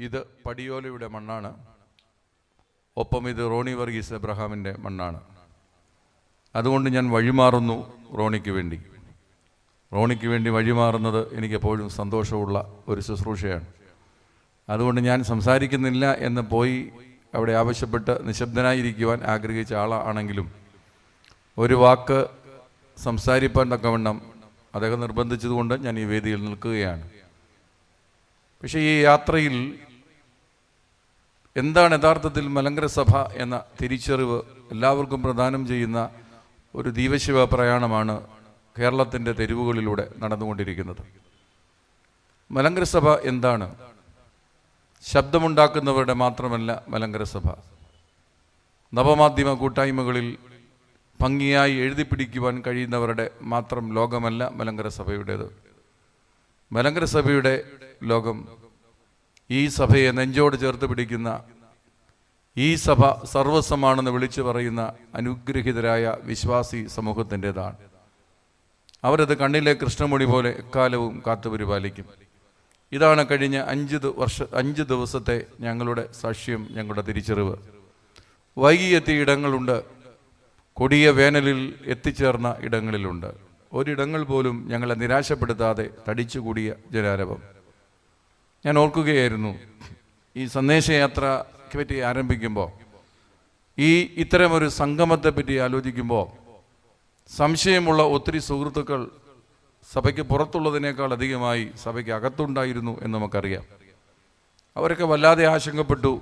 ഇത് പടിയോലയുടെ മണ്ണാണ്. ഒപ്പം ഇത് റോണി വർഗീസ് എബ്രഹാമിന്റെ മണ്ണാണ്. അതുകൊണ്ട് ഞാൻ വഴിമാറുന്നു റോണിക്ക് വേണ്ടി. റോണിക്ക് വേണ്ടി വഴിമാറുന്നത് എനിക്കെപ്പോഴും സന്തോഷമുള്ള ഒരു ശുശ്രൂഷയാണ്. അതുകൊണ്ട് ഞാൻ സംസാരിക്കുന്നില്ല എന്ന് പോയി അവിടെ ആവശ്യപ്പെട്ട് നിശബ്ദനായിരിക്കുവാൻ ആഗ്രഹിച്ച ആളാണെങ്കിലും ഒരു വാക്ക് സംസാരിപ്പാൻ തക്കവണ്ണം അദ്ദേഹം നിർബന്ധിച്ചതുകൊണ്ട് ഞാൻ ഈ വേദിയിൽ നിൽക്കുകയാണ്. പക്ഷേ ഈ യാത്രയിൽ എന്താണ് യഥാർത്ഥത്തിൽ മലങ്കര സഭ എന്ന തിരിച്ചറിവ് എല്ലാവർക്കും പ്രദാനം ചെയ്യുന്ന ഒരു ദീപശിവ പ്രയാണമാണ് കേരളത്തിന്റെ തെരുവുകളിലൂടെ നടന്നുകൊണ്ടിരിക്കുന്നത്. മലങ്കര സഭ എന്താണ്? ശബ്ദമുണ്ടാക്കുന്നവരുടെ മാത്രമല്ല മലങ്കര സഭ. നവമാധ്യമ കൂട്ടായ്മകളിൽ ഭംഗിയായി എഴുതി പിടിക്കുവാൻ കഴിയുന്നവരുടെ മാത്രം ലോകമല്ല മലങ്കര സഭയുടേത്. മലങ്കര സഭയുടെ ലോകം ഈ സഭയെ നെഞ്ചോട് ചേർത്ത് പിടിക്കുന്ന ഈ സഭ സർവസ്വമാണെന്ന് വിളിച്ചു പറയുന്ന അനുഗ്രഹിതരായ വിശ്വാസി സമൂഹത്തിന്റെതാണ്. അവരത് കണ്ണിലെ കൃഷ്ണമണി പോലെ എക്കാലവും കാത്തുപരിപാലിക്കും ഇതാണ് കഴിഞ്ഞ അഞ്ച് വർഷ അഞ്ച് ദിവസത്തെ ഞങ്ങളുടെ സാക്ഷ്യം ഞങ്ങളുടെ തിരിച്ചറിവ്. വൈകിയെത്തിയ ഇടങ്ങളുണ്ട് കൊടിയ വേനലിൽ എത്തിച്ചേർന്ന ഇടങ്ങളിലുണ്ട്. ഒരിടങ്ങൾ പോലും ഞങ്ങളെ നിരാശപ്പെടുത്താതെ തടിച്ചുകൂടിയ ജനാരവം. ഞാൻ ഓർക്കുകയായിരുന്നു ഈ സന്ദേശയാത്ര പറ്റി ആരംഭിക്കുമ്പോൾ ഈ ഇത്തരമൊരു സംഗമത്തെ പറ്റി ആലോചിക്കുമ്പോൾ സംശയമുള്ള ഒത്തിരി സുഹൃത്തുക്കൾ സഭയ്ക്ക് പുറത്തുള്ളതിനേക്കാൾ അധികമായി സഭയ്ക്ക് അകത്തുണ്ടായിരുന്നു എന്ന് നമുക്കറിയാം. അവരൊക്കെ വല്ലാതെ ആശങ്കപ്പെട്ടു.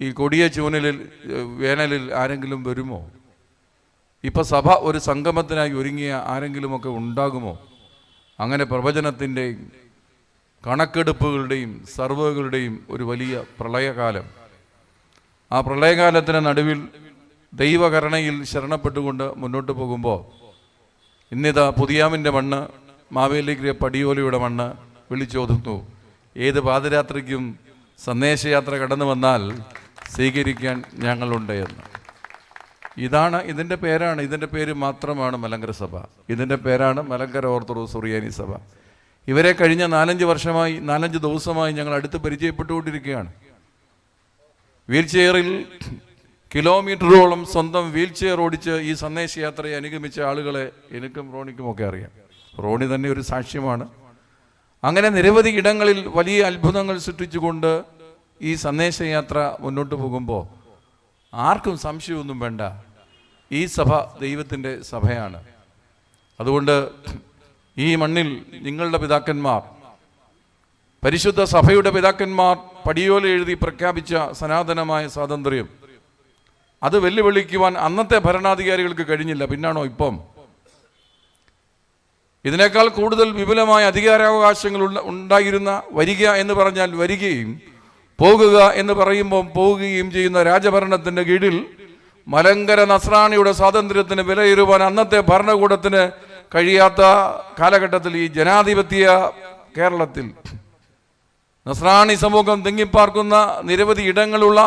ഈ കൊടിയ ചൂനലിൽ വേനലിൽ ആരെങ്കിലും വരുമോ? ഇപ്പം സഭ ഒരു സംഗമത്തിനായി ഒരുങ്ങിയ ആരെങ്കിലുമൊക്കെ ഉണ്ടാകുമോ? അങ്ങനെ പ്രവചനത്തിന്റെയും കണക്കെടുപ്പുകളുടെയും സർവേകളുടെയും ഒരു വലിയ പ്രളയകാലം. ആ പ്രളയകാലത്തിന് നടുവിൽ ദൈവകരണയിൽ ശരണപ്പെട്ടുകൊണ്ട് മുന്നോട്ട് പോകുമ്പോൾ ഇന്നിതാ പുതിയാമിന്റെ മണ്ണ് മാവേലിക്കര പടിയോലയുടെ മണ്ണ് വിളിച്ചോതുന്നു. ഏത് പാതിരാത്രിക്കും സന്ദേശയാത്ര കടന്നു വന്നാൽ സ്വീകരിക്കാൻ ഞങ്ങളുണ്ട് എന്ന്. ഇതാണ് ഇതിന്റെ പേരാണ്. ഇതിന്റെ പേര് മാത്രമാണ് മലങ്കര സഭ. ഇതിന്റെ പേരാണ് മലങ്കര ഓർത്തഡോക്സ് സുറിയാനി സഭ. ഇവരെ കഴിഞ്ഞ നാലഞ്ച് വർഷമായി നാലഞ്ച് ദിവസമായി ഞങ്ങൾ അടുത്ത് പരിചയപ്പെട്ടുകൊണ്ടിരിക്കുകയാണ്. വീൽ ചെയറിൽ കിലോമീറ്ററോളം സ്വന്തം വീൽ ചെയർ ഓടിച്ച് ഈ സന്ദേശയാത്രയെ അനുഗമിച്ച ആളുകളെ എനിക്കും റോണിക്കും ഒക്കെ അറിയാം. റോണി തന്നെ ഒരു സാക്ഷ്യമാണ്. അങ്ങനെ നിരവധി ഇടങ്ങളിൽ വലിയ അത്ഭുതങ്ങൾ സൃഷ്ടിച്ചുകൊണ്ട് ഈ സന്ദേശയാത്ര മുന്നോട്ട് പോകുമ്പോൾ ആർക്കും സംശയമൊന്നും വേണ്ട. ഈ സഭ ദൈവത്തിന്റെ സഭയാണ്. അതുകൊണ്ട് ഈ മണ്ണിൽ നിങ്ങളുടെ പിതാക്കന്മാർ പരിശുദ്ധ സഭയുടെ പിതാക്കന്മാർ പടിയോല എഴുതി പ്രഖ്യാപിച്ച സനാതനമായ സ്വാതന്ത്ര്യം. അത് വെല്ലുവിളിക്കുവാൻ അന്നത്തെ ഭരണാധികാരികൾക്ക് കഴിഞ്ഞില്ല. പിന്നാണോ ഇപ്പം? ഇതിനേക്കാൾ കൂടുതൽ വിപുലമായ അധികാരാവകാശങ്ങൾ ഉണ്ടായിരുന്ന വരിക എന്ന് പറഞ്ഞാൽ വരികയും പോകുക എന്ന് പറയുമ്പോൾ പോവുകയും ചെയ്യുന്ന രാജഭരണത്തിന്റെ കീഴിൽ മലങ്കര നസ്രാണിയുടെ സ്വാതന്ത്ര്യത്തിന് വിലയിരുവാൻ അന്നത്തെ ഭരണകൂടത്തിന് കഴിയാത്ത കാലഘട്ടത്തിൽ ഈ ജനാധിപത്യ കേരളത്തിൽ നസ്രാണി സമൂഹം തിങ്ങിപ്പാർക്കുന്ന നിരവധി ഇടങ്ങളുള്ള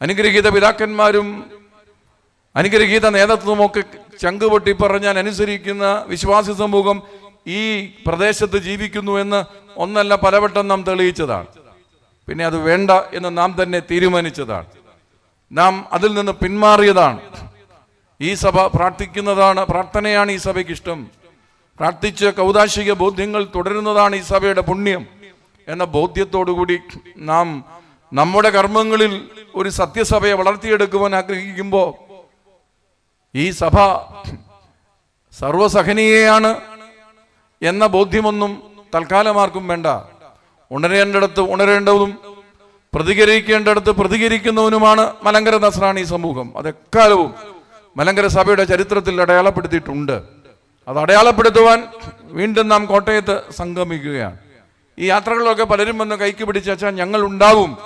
അനുഗ്രഹീത പിതാക്കന്മാരും അനുഗ്രഹീത നേതൃത്വമൊക്കെ ചങ്കുപൊട്ടി പറഞ്ഞാൽ അനുസരിക്കുന്ന വിശ്വാസി സമൂഹം ഈ പ്രദേശത്ത് ജീവിക്കുന്നു എന്ന് ഒന്നല്ല പലവട്ടം നാം തെളിയിച്ചതാണ്. പിന്നെ അത് വേണ്ട എന്ന് നാം തന്നെ തീരുമാനിച്ചതാണ്. നാം അതിൽ നിന്ന് പിന്മാറിയതാണ്. ഈ സഭ പ്രാർത്ഥിക്കുന്നതാണ് പ്രാർത്ഥനയാണ് ഈ സഭയ്ക്ക് ഇഷ്ടം പ്രാർത്ഥിച്ച് കൗതാശിക ബോധ്യങ്ങൾ തുടരുന്നതാണ് ഈ സഭയുടെ പുണ്യം എന്ന ബോധ്യത്തോടുകൂടി നാം നമ്മുടെ കർമ്മങ്ങളിൽ ഒരു സത്യസഭയെ വളർത്തിയെടുക്കുവാൻ ആഗ്രഹിക്കുമ്പോൾ ഈ സഭ സർവസഹനീയയാണ് എന്ന ബോധ്യമൊന്നും തൽക്കാലമാർക്കും വേണ്ട. ഉണരേണ്ടിടത്ത് ഉണരേണ്ടതും പ്രതികരിക്കേണ്ടടത്ത് പ്രതികരിക്കുന്നവനുമാണ് മലങ്കര നസ്രാണി സമൂഹം. അതെക്കാലവും മലങ്കര സഭയുടെ ചരിത്രത്തിൽ അടയാളപ്പെടുത്തിയിട്ടുണ്ട്. അത് അടയാളപ്പെടുത്തുവാൻ വീണ്ടും നാം കോട്ടയത്ത് സംഗമിക്കുകയാണ്. ഈ യാത്രകളിലൊക്കെ പലരും വന്ന് കൈക്ക് പിടിച്ച് അച്ഛാ ഞങ്ങൾ ഉണ്ടാവും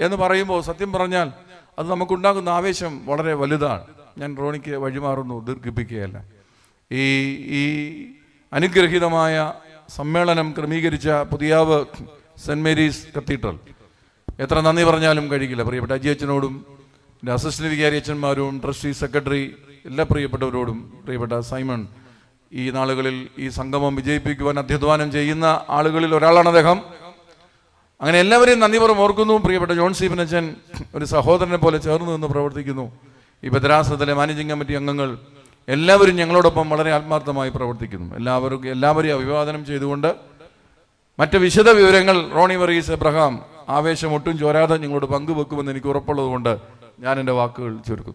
എന്ന് പറയുമ്പോൾ സത്യം പറഞ്ഞാൽ അത് നമുക്കുണ്ടാകുന്ന ആവേശം വളരെ വലുതാണ്. ഞാൻ റോണിക്ക് വഴിമാറുന്നു ദീർഘിപ്പിക്കുകയല്ല. ഈ ഈ അനുഗ്രഹീതമായ സമ്മേളനം ക്രമീകരിച്ച പുതിയാവ് സെന്റ് മേരീസ് കത്തീഡ്രൽ. എത്ര നന്ദി പറഞ്ഞാലും കഴിക്കില്ല. പ്രിയപ്പെട്ട അജി അച്ഛനോടും എന്റെ അസിസ്റ്റന്റ് വികാരി അച്ഛന്മാരും ട്രസ്റ്റി സെക്രട്ടറി എല്ലാ പ്രിയപ്പെട്ടവരോടും പ്രിയപ്പെട്ട സൈമൺ ഈ നാളുകളിൽ ഈ സംഗമം വിജയിപ്പിക്കുവാൻ അധ്യധ്വാനം ചെയ്യുന്ന ആളുകളിൽ ഒരാളാണ് അദ്ദേഹം. അങ്ങനെ എല്ലാവരെയും നന്ദി പുറം ഓർക്കുന്നു. പ്രിയപ്പെട്ട ജോൺ സീപനച്ചൻ ഒരു സഹോദരനെ പോലെ ചേർന്ന് നിന്ന് പ്രവർത്തിക്കുന്നു. ഈ ഭദ്രാസനത്തിലെ മാനേജിംഗ് കമ്മിറ്റി അംഗങ്ങൾ എല്ലാവരും ഞങ്ങളോടൊപ്പം വളരെ ആത്മാർത്ഥമായി പ്രവർത്തിക്കുന്നു. എല്ലാവർക്കും എല്ലാവരെയും അഭിവാദനം ചെയ്തുകൊണ്ട് മറ്റ് വിശദ വിവരങ്ങൾ റോണി വറീസ് എബ്രഹാം ആവേശം ഒട്ടും ചോരാതെ നിങ്ങളോട് പങ്കുവെക്കുമെന്ന് എനിക്ക് ഉറപ്പുള്ളതുകൊണ്ട് ഞാൻ എന്റെ വാക്കുകൾ ചുരുക്കുന്നു